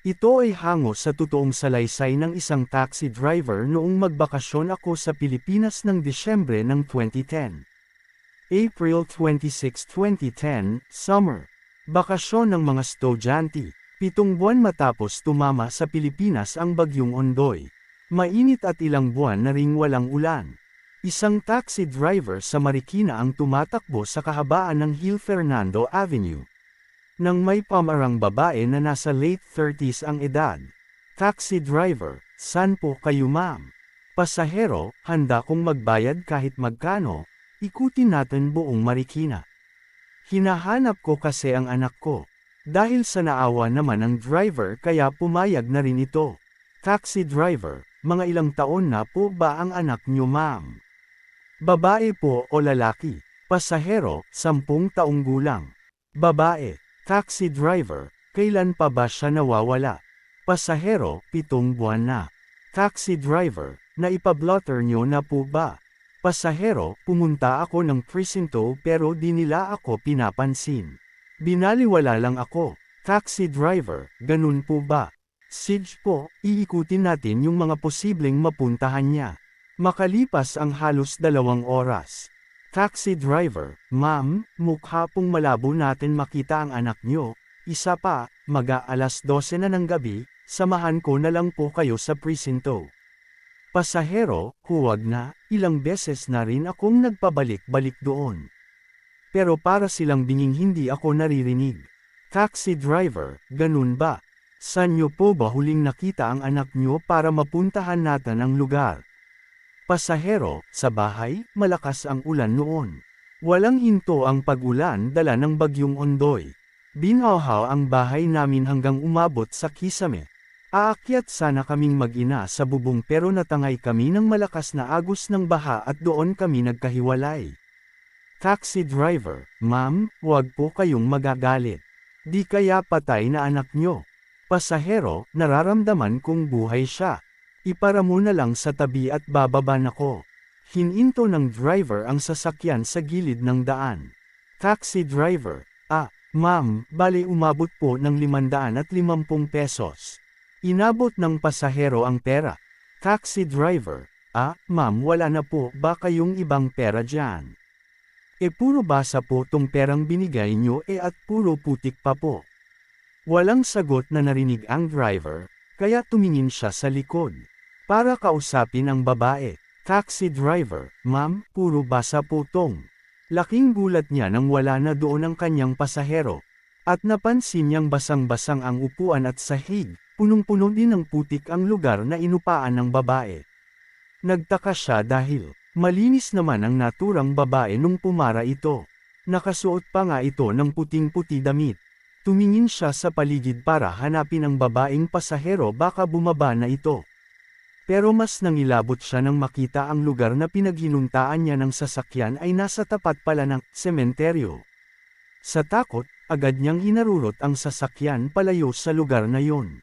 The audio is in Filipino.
Ito ay hango sa totoong salaysay ng isang taxi driver noong magbakasyon ako sa Pilipinas ng Disyembre ng 2010. April 26, 2010, Summer. Bakasyon ng mga estudyante. Pitong buwan matapos tumama sa Pilipinas ang bagyong Ondoy. Mainit at ilang buwan na ring walang ulan. Isang taxi driver sa Marikina ang tumatakbo sa kahabaan ng Hill Fernando Avenue. Nang may pamarang babae na nasa late 30s ang edad. Taxi driver, san po kayo ma'am? Pasahero, handa kong magbayad kahit magkano, ikutin natin buong Marikina. Hinahanap ko kasi ang anak ko. Dahil sa naawa naman ng driver kaya pumayag na rin ito. Taxi driver, mga ilang taon na po ba ang anak niyo ma'am? Babae po o lalaki? Pasahero, sampung taong gulang. Babae, taxi driver, kailan pa ba siya nawawala? Pasahero, pitong buwan na. Taxi driver, naipablotter niyo na po ba? Pasahero, pumunta ako ng presinto pero di nila ako pinapansin. Binaliwala lang ako. Taxi driver, ganun po ba? Sige po, iikutin natin yung mga posibleng mapuntahan niya. Makalipas ang halos dalawang oras. Taxi driver, ma'am, mukha pong malabo natin makita ang anak niyo. Isa pa, maga alas 12 na ng gabi, samahan ko na lang po kayo sa presinto. Pasahero, huwag na, ilang beses na rin akong nagpabalik-balik doon. Pero para silang binging hindi ako naririnig. Taxi driver, ganun ba? San niyo po ba huling nakita ang anak niyo para mapuntahan natin ang lugar? Pasahero, sa bahay, malakas ang ulan noon. Walang hinto ang pag-ulan dala ng bagyong ondoy. Binawhaw ang bahay namin hanggang umabot sa kisame. Aakyat sana kaming mag-ina sa bubong pero natangay kami ng malakas na agos ng baha at doon kami nagkahiwalay. Taxi driver, ma'am, huwag po kayong magagalit. Di kaya patay na anak nyo. Pasahero, nararamdaman kong buhay siya. Ipara mo na lang sa tabi at bababa na ko. Hininto ng driver ang sasakyan sa gilid ng daan. Taxi driver, ah, ma'am, bali umabot po ng 550 pesos. Inabot ng pasahero ang pera. Taxi driver, ah, ma'am wala na po ba kayong ibang pera dyan? E puro basa po tong perang binigay nyo e at puro putik pa po. Walang sagot na narinig ang driver, kaya tumingin siya sa likod. Para kausapin ang babae, taxi driver, ma'am, puro basa po tong. Laking gulat niya nang wala na doon ang kanyang pasahero. At napansin niyang basang-basang ang upuan at sahig, punong-puno din ng putik ang lugar na inupaan ng babae. Nagtaka siya dahil, malinis naman ang naturang babae nung pumara ito. Nakasuot pa nga ito ng puting-puti damit. Tumingin siya sa paligid para hanapin ang babaeng pasahero baka bumaba na ito. Pero mas nangilabot siya nang makita ang lugar na pinaghinuntaan niya ng sasakyan ay nasa tapat pala ng sementeryo. Sa takot, agad niyang hinarurot ang sasakyan palayo sa lugar na yon.